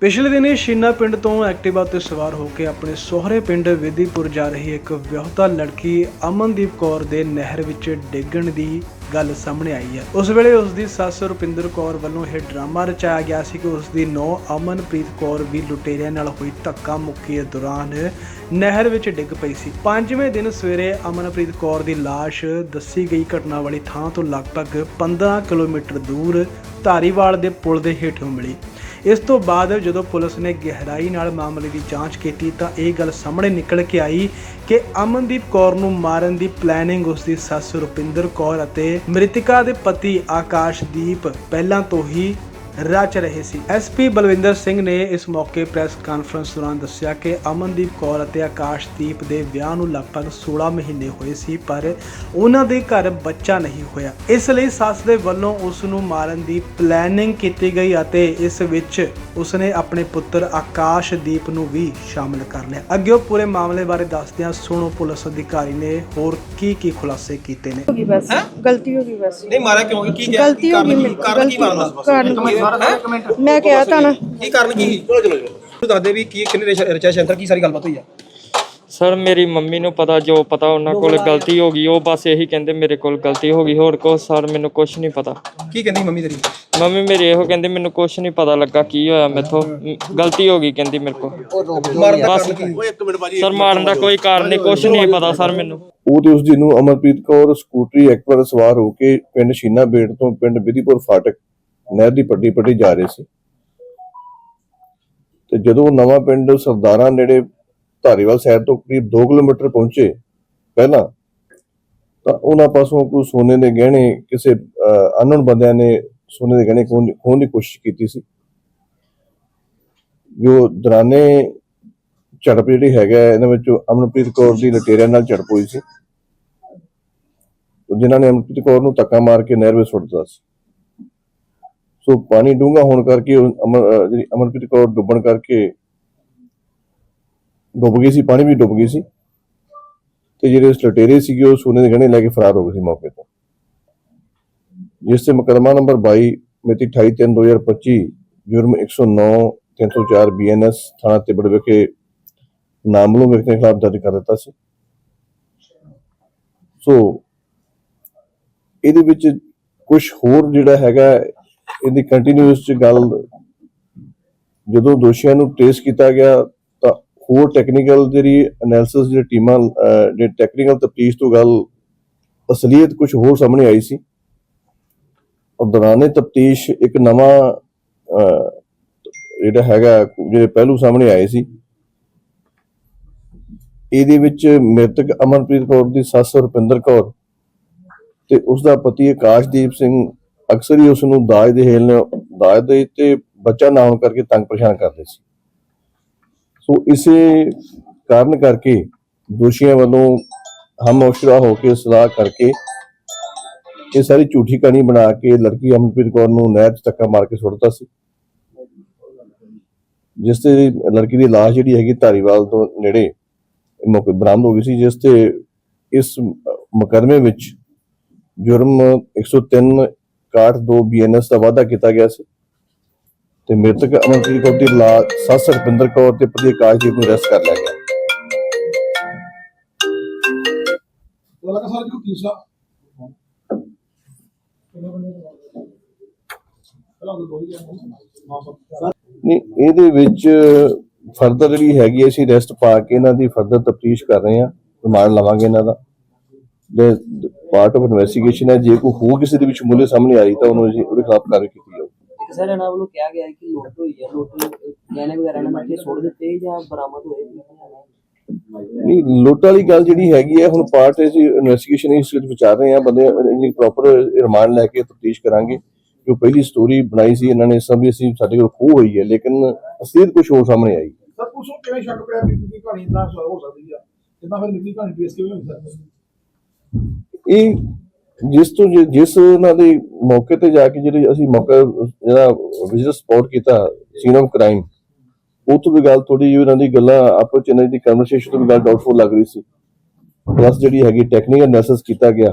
ਪਿਛਲੇ ਦਿਨੀ ਸ਼ੀਨਾ ਪਿੰਡ ਤੋਂ ਐਕਟਿਵਾ ਤੇ ਸਵਾਰ ਹੋ ਕੇ ਆਪਣੇ ਸਹੁਰੇ ਪਿੰਡ ਵਿਧੀਪੁਰ ਜਾ ਰਹੀ ਇੱਕ ਵਿਆਹੁਤਾ ਲੜਕੀ ਅਮਨਦੀਪ ਕੌਰ ਦੇ ਨਹਿਰ ਵਿੱਚ ਡਿੱਗਣ ਦੀ ਗੱਲ ਸਾਹਮਣੇ ਆਈ ਹੈ। ਉਸ ਵੇਲੇ ਉਸ ਦੀ ਸੱਸ ਰੁਪਿੰਦਰ ਕੌਰ ਵੱਲੋਂ ਇਹ ਡਰਾਮਾ ਰਚਾਇਆ ਗਿਆ ਸੀ ਕਿ ਉਸ ਦੀ ਨੌ ਅਮਨਪ੍ਰੀਤ ਕੌਰ ਵੀ ਲੁਟੇਰਿਆਂ ਨਾਲ ਹੋਈ ਧੱਕਾ ਮੁੱਕੀ ਦੌਰਾਨ ਨਹਿਰ ਵਿੱਚ ਡਿੱਗ ਪਈ ਸੀ। ਪੰਜਵੇਂ ਦਿਨ ਸਵੇਰੇ ਅਮਨਪ੍ਰੀਤ ਕੌਰ ਦੀ ਲਾਸ਼ ਦੱਸੀ ਗਈ ਘਟਨਾ ਵਾਲੀ ਥਾਂ ਤੋਂ ਲਗਭਗ 15 ਕਿਲੋਮੀਟਰ ਦੂਰ ਧਾਰੀਵਾਲ ਦੇ ਪੁਲ ਦੇ ਹੇਠੋਂ ਮਿਲੀ। ਇਸ ਤੋਂ ਬਾਅਦ ਜਦੋਂ ਪੁਲਿਸ ਨੇ ਗਹਿਰਾਈ ਨਾਲ ਮਾਮਲੇ ਦੀ ਜਾਂਚ ਕੀਤੀ ਤਾਂ ਇਹ ਗੱਲ ਸਾਹਮਣੇ ਨਿਕਲ ਕੇ ਆਈ ਕਿ ਅਮਨਦੀਪ ਕੌਰ ਨੂੰ ਮਾਰਨ ਦੀ ਪਲੈਨਿੰਗ ਉਸ ਦੀ ਸੱਸ ਰੁਪਿੰਦਰ ਕੌਰ ਅਤੇ ਮ੍ਰਿਤਿਕਾ ਦੇ ਪਤੀ ਆਕਾਸ਼ਦੀਪ ਪਹਿਲਾਂ ਤੋਂ ਹੀ ਰਚ ਰਹੇ ਸੀ। ਐਸਪੀ ਬਲਵਿੰਦਰ ਸਿੰਘ ਨੇ ਇਸ ਮੌਕੇ ਪ੍ਰੈਸ ਕਾਨਫਰੰਸ ਦੌਰਾਨ ਦੱਸਿਆ ਕਿ ਅਮਨਦੀਪ ਕੌਰ ਅਤੇ ਆਕਾਸ਼ਦੀਪ ਦੇ ਵਿਆਹ ਨੂੰ ਲਗਭਗ 16 ਮਹੀਨੇ ਹੋਏ ਸੀ ਪਰ ਉਹਨਾਂ ਦੇ ਘਰ ਬੱਚਾ ਨਹੀਂ ਹੋਇਆ। ਇਸ ਲਈ ਸੱਸ ਦੇ ਵੱਲੋਂ ਉਸ ਨੂੰ ਮਾਰਨ ਦੀ ਪਲੈਨਿੰਗ ਕੀਤੀ ਗਈ ਅਤੇ ਇਸ ਵਿੱਚ ਉਸਨੇ ਆਪਣੇ ਪੁੱਤਰ ਆਕਾਸ਼ਦੀਪ ਨੂੰ ਵੀ ਸ਼ਾਮਲ ਕਰ ਲਿਆ। ਅੱਗੇ ਉਹ ਪੂਰੇ ਮਾਮਲੇ ਬਾਰੇ ਦੱਸਦਿਆਂ ਸੁਣੋ ਪੁਲਿਸ ਅਧਿਕਾਰੀ ਨੇ ਹੋਰ ਕੀ ਕੀ ਖੁਲਾਸੇ ਕੀਤੇ ਨੇ? ਗਲਤੀ ਹੋ ਗਈ ਬਸ। ਨਹੀਂ ਮਾਰਿਆ ਕਿਉਂ? ਕੀ ਗਿਆ ਗਲਤੀ ਹੋ ਗਈ ਕਾਰਨ ਕੀ? ਮੇਰੀ ਕਾਰਨ ਕੀ ਬਣਦਾ ਮੈਂ ਕਿਹਾ ਤਾਂ ਨਾ ਕੀ ਕਾਰਨ ਕੀ? ਚਲੋ ਚਲੋ ਚਲੋ। ਦੱਸਦੇ ਵੀ ਕੀ ਕਿੰਨੇ ਰਚਾ ਸ਼ੰਤਰ ਕੀ ਸਾਰੀ ਗੱਲਬਾਤ ਹੋਈ ਆ? ਸਰ ਮੇਰੀ ਮੰਮੀ ਨੂੰ ਪਤਾ ਜੋ ਪਤਾ ਉਹਨਾਂ ਕੋਲ ਗਲਤੀ ਹੋ ਗਈ ਉਹ ਬਸ ਇਹੀ ਕਹਿੰਦੇ ਮੇਰੇ ਕੋਲ ਗਲਤੀ ਹੋ ਗਈ ਹੋਰ ਕੋ ਸਰ ਮੈਨੂੰ ਕੁਝ ਨਹੀਂ ਪਤਾ। ਕੀ ਕਹਿੰਦੀ ਮੰਮੀ ਤੇਰੀ? ਮੰਮੀ ਮੇਰੀ ਇਹੋ ਕਹਿੰਦੇ ਮੈਨੂੰ ਕੁਝ ਨਹੀਂ ਪਤਾ ਲੱਗਾ ਕੀ ਹੋਇਆ ਮੈਥੋਂ। ਗਲਤੀ ਹੋ ਗਈ ਕਹਿੰਦੀ ਮੇਰੇ ਕੋਲ। ਮਾਰਨ ਦਾ ਬਸ। ਸਰ ਮਾਰਨ ਦਾ ਕੋਈ ਕਾਰਨ ਨਹੀਂ ਕੁਝ ਨਹੀਂ ਪਤਾ ਸਰ ਮੈਨੂੰ। ਉਹ ਤੇ ਉਸ ਦੀ ਨੂੰ ਅਮਰਪ੍ਰੀਤ ਕੌਰ ਸਕੂਟਰੀ ਐਕਟਿਵਾ ਤੇ ਸਵਾਰ ਹੋ ਕੇ ਪਿੰਡ ਸ਼ੀਨਾ ਬੇੜ ਤੋਂ ਪਿੰਡ ਵਿਧੀਪੁਰ ਫਾਟਕ ਨਹਿਰ ਦੀ ਪੱਟੀ ਪੱਟੀ ਜਾ ਰਹੇ ਸੀ। ਤੇ ਜਦੋਂ ਨਵਾਂ ਪਿੰਡ ਸਰਦਾਰਾਂ ਨੇੜੇ ਧਾਰੀਵਾਲ ਸ਼ਹਿਰ ਤੋਂ ਕਰੀਬ 2 ਕਿਲੋਮੀਟਰ ਪਹੁੰਚੇ ਪਹਿਲਾਂ, ਤਾਂ ਉਹਨਾਂ ਪਾਸੋਂ ਕੋਈ ਸੋਨੇ ਦੇ ਗਹਿਣੇ ਕਿਸੇ ਅਨਨੋਨ ਬੰਦਿਆਂ ਨੇ ਸੋਨੇ ਦੇ ਗਹਿਣੇ ਖੋਹਣ ਦੀ- ਖੋਹਣ ਦੀ ਕੋਸ਼ਿਸ਼ ਕੀਤੀ ਸੀ। ਜੋ ਦਰਾਨੇ ਝੜਪ ਜਿਹੜੀ ਹੈਗਾ, ਇਹਨਾਂ ਵਿੱਚ ਅਮਨਪ੍ਰੀਤ ਕੌਰ ਦੀ ਲਟੇਰਿਆਂ ਨਾਲ ਝੜਪ ਹੋਈ ਸੀ। ਤੇ ਜਿਨ੍ਹਾਂ ਨੇ ਅਮਨਪ੍ਰੀਤ ਕੌਰ ਨੂੰ ਧੱਕਾ ਮਾਰ ਕੇ ਨਹਿਰ ਵਿੱਚ ਸੁੱਟ ਦਿੱਤਾ ਸੀ। ਸੋ ਪਾਣੀ ਡੂੰਘਾ ਹੋਣ ਕਰਕੇ ਉਹ ਅਮਰ ਜਿਹੜੀ ਅਮਨਪ੍ਰੀਤ ਕੌਰ ਡੁੱਬਣ ਕਰਕੇ ਡੁੱਬ ਗਈ ਸੀ, ਪਾਣੀ ਵੀ ਡੁੱਬ ਗਈ ਸੀ। ਤੇ ਜਿਹੜੇ ਉਸ ਲਟੇਰੇ ਸੀਗੇ, ਉਹ ਸੋਨੇ ਦੇ ਗਹਿਣੇ ਲੈ ਕੇ ਫਰਾਰ ਹੋ ਗਏ ਸੀ ਮੌਕੇ ਤੋਂ। ਜਿਸ ਤੇ ਮੁਕੱਦਮਾ ਨੰਬਰ 22 ਮਿਤੀ 28/3/2025 ਜੁਰਮ 109 304 ਬੀਐਨਐਸ ਥਾਣਾ ਤਿੱਬੜ ਵਿਖੇ ਨਾਮਲੂਮ ਵਿਅਕਤੀ ਦੇ ਖਿਲਾਫ ਦਰਜ ਕਰ ਦਿੱਤਾ ਸੀ। ਸੋ ਇਹਦੇ ਵਿੱਚ ਕੁਝ ਹੋਰ ਜਿਹੜਾ ਹੈਗਾ ਇਹਦੀ ਕੰਟੀਨਿਊਸ ਚ ਗੱਲ ਜਦੋਂ ਦੋਸ਼ੀਆਂ ਨੂੰ ਟ੍ਰੇਸ ਕੀਤਾ ਗਿਆ ਤਾਂ ਹੋਰ ਟੈਕਨੀਕਲ ਜਿਹੜੀ ਐਨਾਲਿਸਿਸ ਜਿਹੜੀ ਟੀਮਾਂ ਅਹ, ਟੈਕਨੀਕਲ ਤਫਤੀਸ਼ ਤੋਂ ਗੱਲ ਅਸਲੀਅਤ ਕੁਝ ਹੋਰ ਸਾਹਮਣੇ ਆਈ ਸੀ। ਔਰ ਦੌਰਾਨੇ ਤਫਤੀਸ਼ ਇੱਕ ਨਵਾਂ ਜਿਹੜਾ ਹੈਗਾ ਜਿਹੜੇ ਪਹਿਲੂ ਸਾਹਮਣੇ ਆਏ ਸੀ। ਇਹਦੇ ਵਿੱਚ ਮ੍ਰਿਤਕ ਅਮਨਪ੍ਰੀਤ ਕੌਰ ਦੀ ਸੱਸ ਰੁਪਿੰਦਰ ਕੌਰ ਤੇ ਉਸ ਦਾ ਪਤੀ ਆਕਾਸ਼ਦੀਪ ਸਿੰਘ ਅਕਸਰ ਹੀ ਉਸ ਨੂੰ ਦਾਜ ਦੇ ਹੇਲ ਦਾਜ ਦੇ ਤੇ ਬੱਚਾ ਨਾ ਹੋਣ ਕਰਕੇ ਤੰਗ ਪਰੇਸ਼ਾਨ ਕਰਦੇ ਸੀ। ਸੋ ਇਸੇ ਕਾਰਨ ਕਰਕੇ ਦੋਸ਼ੀਆਂ ਵੱਲੋਂ ਹਮ ਔਸ਼ਰਾ ਹੋ ਕੇ ਸਲਾਹ ਕਰਕੇ ਇਹ ਸਾਰੀ ਝੂਠੀ ਕਹਾਣੀ ਬਣਾ ਕੇ ਲੜਕੀ ਅਮਨਪ੍ਰੀਤ ਕੌਰ ਨੂੰ ਨਹਿਰ 'ਚ ਧੱਕਾ ਮਾਰ ਕੇ ਸੁੱਟਤਾ ਸੀ। ਜਿਸ ਤੇ ਲੜਕੀ ਦੀ ਲਾਸ਼ ਜਿਹੜੀ ਹੈਗੀ ਧਾਰੀਵਾਲ ਤੋਂ ਨੇੜੇ ਮੌਕੇ ਬਰਾਮਦ ਹੋ ਗਈ ਸੀ, ਜਿਸ ਤੇ ਇਸ ਮੁਕੱਦਮੇ ਵਿੱਚ ਜੁਰਮ 103 62 ਬੀਐਨਐਸ ਦਾ ਵਾਅਦਾ ਕੀਤਾ ਗਿਆ ਸੀ ਤੇ ਮ੍ਰਿਤਕ ਅਮਨਪ੍ਰੀਤ ਕੌਰ ਦੀ ਲਾ ਸੱਸ ਰਪਿੰਦਰ ਕੌਰ ਤੇ ਪਤੀ ਆਕਾਸ਼ਦੀਪ ਨੂੰ ਅਰੈਸਟ ਕਰ ਲਿਆ ਗਿਆ। ਨਹੀਂ ਇਹਦੇ ਵਿੱਚ ਫਰਦਰ ਜਿਹੜੀ ਹੈਗੀ ਅਸੀਂ ਅਰੈਸਟ ਪਾ ਕੇ ਇਹਨਾਂ ਦੀ ਫਰਦਰ ਤਫਤੀਸ਼ ਕਰ ਰਹੇ ਹਾਂ ਰਿਮਾਂਡ ਲਵਾਂਗੇ ਇਹਨਾਂ ਦਾ ਪਾਰਟ ਆਫ ਇਨਵੈਸਟੀਗੇਸ਼ਨ ਹੈ ਜੇ ਕੋਈ ਹੋਰ ਕਿਸੇ ਦੇ ਵਿੱਚ ਮੁੱਲੇ ਸਾਹਮਣੇ ਆਈ ਤਾਂ ਉਹਨੂੰ ਅਸੀਂ ਉਹਦੇ ਖਿਲਾਫ ਕਾਰਵਾਈ ਕੀਤੀ ਜਾਊਗੀ। ਸਰ ਇਹਨਾਂ ਵੱਲੋਂ ਕਿਹਾ ਗਿਆ ਹੈ ਕਿ ਲੁੱਟ ਹੋਈ ਹੈ ਲੁੱਟ ਗਹਿਣੇ ਵਗੈਰਾ ਨੇ ਮੱਥੇ ਸੁੱਟ ਦਿੱਤੇ ਜਾਂ ਬਰਾਮਦ ਹੋਏ ਨਹੀਂ ਲੁੱਟ ਵਾਲੀ ਗੱਲ ਜਿਹੜੀ ਹੈਗੀ ਹੈ ਹੁਣ ਪਾਰਟ ਅਸੀਂ ਇਨਵੈਸਟੀਗੇਸ਼ਨ ਇਸ ਵਿੱਚ ਵਿਚਾਰ ਰਹੇ ਹਾਂ ਬੰਦੇ ਇਹਦੀ ਪ੍ਰੋਪਰ ਰਿਮਾਂਡ ਲੈ ਕੇ ਤਫਤੀਸ਼ ਕਰਾਂਗੇ। ਜੋ ਪਹਿਲੀ ਸਟੋਰੀ ਬਣਾਈ ਸੀ ਇਹਨਾਂ ਨੇ ਸਭ ਵੀ ਅਸੀਂ ਸਾਡੇ ਕੋਲ ਖੋਹ ਹੋਈ ਹੈ ਲੇਕਿਨ ਅਸਲੀਅਤ ਕੁਝ ਹੋਰ ਸਾਹਮਣੇ ਆਈ। ਸਰ ਉਸ ਨੂੰ ਕਿਵੇਂ ਸ਼ੱਕ ਪਿਆ ਦੀ ਕਹਾਣੀ ਇਦਾਂ ਹੋ ਸਕਦੀ ਆ? ਕਿੰਨਾ ਫਿਰ ਨਿਕਲੀ ਕਹਾਣੀ ਟ੍ਰੇਸ ਕਿਵੇਂ ਹੋ ਸਕਦੀ ਇਹ ਜਿਸ ਤੋਂ ਜਿਸ ਉਹਨਾਂ ਦੇ ਮੌਕੇ ਤੇ ਜਾ ਕੇ ਜਿਹੜੇ ਅਸੀਂ ਮੌਕਾ ਜਿਹੜਾ ਵਿਜ਼ਿਟ ਸਪੌਟ ਕੀਤਾ ਸੀਨ ਆਫ ਕ੍ਰਾਈਮ ਉਹ ਤੋਂ ਵੀ ਗੱਲ ਥੋੜੀ ਜਿਹੀ ਉਹਨਾਂ ਦੀ ਗੱਲਾਂ ਆਪਸ ਚ ਇਹਨਾਂ ਦੀ ਕਨਵਰਸੇਸ਼ਨ ਤੋਂ ਵੀ ਗੱਲ ਡਾਊਟਫੁਲ ਲੱਗ ਰਹੀ ਸੀ। ਪਲੱਸ ਜਿਹੜੀ ਹੈਗੀ ਟੈਕਨੀਕਲ ਐਨਾਲਿਸਿਸ ਕੀਤਾ ਗਿਆ।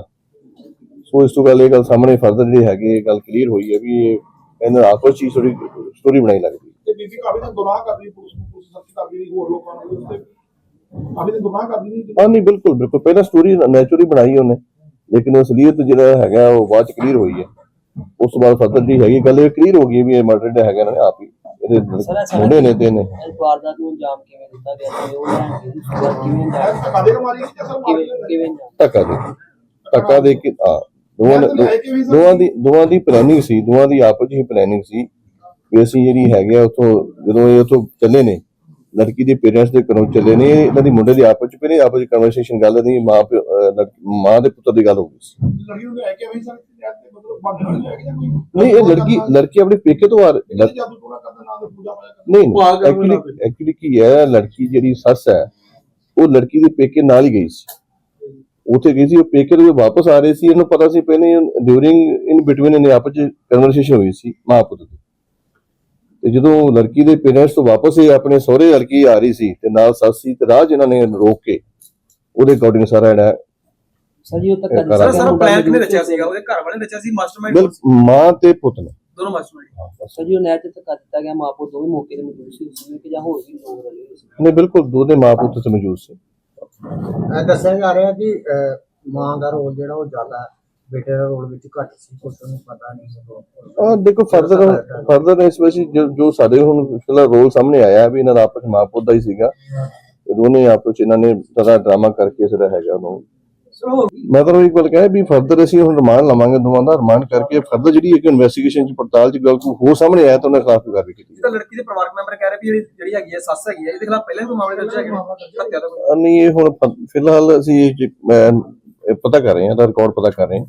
ਸੋ ਇਸ ਤੋਂ ਗੱਲ ਇਹ ਗੱਲ ਸਾਹਮਣੇ ਫਰਦਰ ਜਿਹੜੀ ਹੈਗੀ ਇਹ ਗੱਲ ਕਲੀਅਰ ਹੋਈ ਹੈ ਵੀ ਇਹ ਇਹਨਾਂ ਆਪਸ ਚ ਥੋੜੀ ਸਟੋਰੀ ਬਣਾਈ ਲੱਗਦੀ ਤੇ ਬੀਬੀ ਕਾਫੀ ਦਿਨ ਗੁਨਾਹ ਕਰਦੀ ਪੁਲਿਸ ਨੂੰ ਪੁਲਿਸ ਸਖਤ ਕਰਦੀ ਰਹੀ ਹੋਰ ਲੋਕਾਂ ਨੂੰ ਕਾਫੀ ਦਿਨ ਗੁਨਾਹ ਕਰਦੀ ਰਹੀ ਨਹੀਂ ਬਿਲਕੁਲ ਬਿਲਕੁਲ। ਪਹਿਲਾਂ ਸਟੋਰੀ ਨੈਚੁਰਲੀ ਬਣਾਈ ਉਹਨੇ। ਲੇਕਿਨ ਅਸਲੀਅਤ ਜਿਹੜਾ ਹੈਗਾ ਉਹ ਬਾਅਦ ਚ ਕਲੀਅਰ ਹੋਈ ਹੈ। ਉਸ ਤੋਂ ਬਾਅਦ ਫਤਰ ਦੀ ਹੈਗੀ ਗੱਲ ਇਹ ਕਲੀਅਰ ਹੋ ਗਈ ਵੀ ਇਹ ਮਰਡਰ ਜਿਹੜਾ ਹੈਗਾ ਇਹਨਾਂ ਨੇ ਆਪ ਹੀ। ਇਹਦੇ ਮੁੰਡੇ ਨੇ ਤੇ ਨੇ ਇਸ ਵਾਰਦਾਤ ਨੂੰ ਅੰਜਾਮ ਕਿਵੇਂ ਦਿੱਤਾ ਗਿਆ ਤੇ ਉਹ ਕਿਵੇਂ ਅੰਜਾਮ ਕਿਵੇਂ ਧੱਕਾ ਦੇ। ਧੱਕਾ ਦੇ ਕੇ ਹਾਂ। ਦੋਵਾਂ ਦੋਵਾਂ ਦੀ ਦੋਵਾਂ ਦੀ ਪਲੈਨਿੰਗ ਸੀ। ਦੋਵਾਂ ਦੀ ਆਪਸ ਵਿੱਚ ਹੀ ਪਲੈਨਿੰਗ ਸੀ ਵੀ ਅਸੀਂ ਜਿਹੜੀ ਹੈਗੇ ਆ ਉੱਥੋਂ ਜਦੋਂ ਇਹ ਉੱਥੋਂ ਚੱਲੇ ਨੇ ਲੜਕੀ ਦੇ ਪੇਰੈਂਟਸ ਦੇ ਘਰੋਂ ਚੱਲੇ ਨੇ ਇਹਨਾਂ ਦੀ ਮੁੰਡੇ ਦੀ ਆਪਸ ਵਿੱਚ ਪਹਿਲੇ ਆਪਸ ਵਿੱਚ ਕਨਵਰਸੇਸ਼ਨ ਗੱਲ ਨਹੀਂ ਮਾਂ ਮਾਂ ਦੇ ਪੁੱਤਰ ਦੀ ਗੱਲ ਹੋ ਗਈ ਸੀ। ਲੜਕੀ ਨੂੰ ਲੈ ਕੇ ਆਈ ਸਰ ਤੇ ਮਤਲਬ ਬੰਦ ਨਹੀਂ ਲੈ ਕੇ ਜਾਂ ਕੋਈ ਨਹੀਂ ਇਹ ਲੜਕੀ ਲੜਕੀ ਆਪਣੇ ਪੇਕੇ ਤੋਂ ਆ ਰਹੀ- ਲੜ- ਜਾਦੂ ਟੋਣਾ ਕਰਨ ਨਾਲ ਪੂਜਾ ਪਾਇਆ ਕਰਨ ਨਹੀਂ ਐਕਚੁਅਲੀ ਐਕਚੁਅਲੀ ਕੀ ਹੈ ਲੜਕੀ ਜਿਹੜੀ ਸੱਸ ਹੈ ਉਹ ਲੜਕੀ ਦੇ ਪੇਕੇ ਨਾਲ ਹੀ ਗਈ ਸੀ। ਉੱਥੇ ਗਈ ਸੀ ਉਹ ਪੇਕੇ ਤੋਂ ਵਾਪਸ ਆ ਰਹੇ ਸੀ ਇਹਨੂੰ ਪਤਾ ਸੀ ਪਹਿਲੇ ਡਿਊਰਿੰਗ ਇਨ ਬਿਟਵੀਨ ਇਹਨੇ ਆਪਸ ਚ ਕਨਵਰਸੇਸ਼ਨ ਹੋਈ ਸੀ ਮਾਂ ਪੁੱਤ ਦੀ। ਤੇ ਜਦੋਂ ਲੜਕੀ ਦੇ ਪੇਰੈਂਟਸ ਤੋਂ ਵਾਪਸ ਇਹ ਆਪਣੇ ਸਹੁਰੇ ਲੜਕੀ ਆ ਰਹੀ ਸੀ ਤੇ ਨਾਲ ਸੱਸ ਸੀ ਤੇ 'ਚ ਇਹਨਾਂ ਨੇ ਰੋਕ ਕੇ ਉਹਦੇ ਅਕੋਰਡਿੰਗ ਸਾਰਾ ਜਿਹੜਾ ਸਰ ਜੀ ਉਹ ਇਹ ਸਰ ਕਰਾ- ਪਲਾਨ ਕਿਨੇ ਰਚਿਆ ਸੀਗਾ? ਉਹਦੇ ਘਰ ਵਾਲੇ ਨੇ ਰਚਿਆ ਸੀ ਮਾਸਟਰਮਾਈਂਡ ਮਾਂ ਤੇ ਪੁੱਤ ਨੇ। ਦੋਨੋਂ ਮਾਸਟਰਮਾਈਂਡ। ਸਰ ਜੀ ਉਹ ਨਹਿਰ ਤੇ ਧੱਕਾ ਦਿੱਤਾ ਗਿਆ ਮਾਂ ਪੁੱਤ ਦੋਵੇਂ ਮੌਕੇ ਤੇ ਮੌਜੂਦ ਸੀ ਉਸ ਕਿ ਜਾਂ ਹੋਰ ਵੀ ਲੋਕ ਰਲੇ ਹੋਏ ਸੀ। ਨਹੀਂ ਬਿਲਕੁਲ ਦੋਨੇ ਮਾਂ ਪੁੱਤ ਤੇ ਮੌਜੂਦ ਸੀ। ਦੱਸਿਆ ਜਾ ਰਿਹਾ ਕਿ ਮਾਂ ਦਾ ਰੋਲ ਜਿਹੜਾ ਉਹ ਜ਼ਿਆਦਾ ਹੈ, ਬੇਟੇ ਦਾ ਰੋਲ ਵਿੱਚ ਘੱਟ ਸੀ ਕੁਝ ਨੂੰ ਪਤਾ ਨਹੀਂ ਆ ਦੇਖੋ ਫਰਦਰ ਫਰਦਰ ਇਸ ਵਿੱਚ ਜੋ ਜੋ ਸਾਡੇ ਹੁਣ ਫਿਲਹਾਲ ਰੋਲ ਸਾਹਮਣੇ ਆਇਆ ਵੀ ਇਹਨਾਂ ਦਾ ਆਪਸ 'ਚ ਮਾਂ ਪੁੱਤ ਦਾ ਹੀ ਸੀਗਾ। ਤੇ ਦੋਨੇ ਆਪਸ 'ਚ ਇਹਨਾਂ ਨੇ ਸਾਰਾ ਡਰਾਮਾ ਕਰਕੇ ਜਿਹੜਾ ਹੈਗਾ ਉਹਨੂੰ। ਮੈਂ ਤਾਂ ਇੱਕ ਗੱਲ ਕਹਿਆ ਵੀ ਫਰਦਰ ਅਸੀਂ ਹੁਣ ਰਿਮਾਂਡ ਲਵਾਂਗੇ ਦੋਵਾਂ ਦਾ ਰਿਮਾਂਡ ਕਰਕੇ ਫਰਦਰ ਜਿਹੜੀ ਇੱਕ ਇਨਵੈਸਟੀਗੇਸ਼ਨ ਚ ਪੜਤਾਲ ਚ ਗੱਲ ਕੋਈ ਹੋ ਸਾਹਮਣੇ ਆਇਆ ਤਾਂ ਉਹਨਾਂ ਖਿਲਾਫ ਵੀ ਕਾਰਵਾਈ ਕੀਤੀ। ਤਾਂ ਲੜਕੀ ਦੇ ਪਰਿਵਾਰਕ ਮੈਂਬਰ ਕਹਿ ਰਹੇ ਵੀ ਜਿਹੜੀ ਜਿਹੜੀ ਹੈਗੀ ਹੈ ਸੱਸ ਹੈਗੀ ਹੈ ਇਹਦੇ ਖਿਲਾਫ ਪਹਿਲਾਂ ਵੀ ਕੋਈ ਮਾਮਲੇ ਦਰਜ ਹੈਗੇ। ਨਹੀਂ ਇਹ ਹੁਣ ਫਿਲਹਾਲ ਅਸੀਂ ਪਤਾ ਕਰ ਰਹੇ ਹਾਂ ਦਾ ਰਿਕਾਰਡ ਪਤਾ ਕਰ ਰਹੇ ਹਾਂ।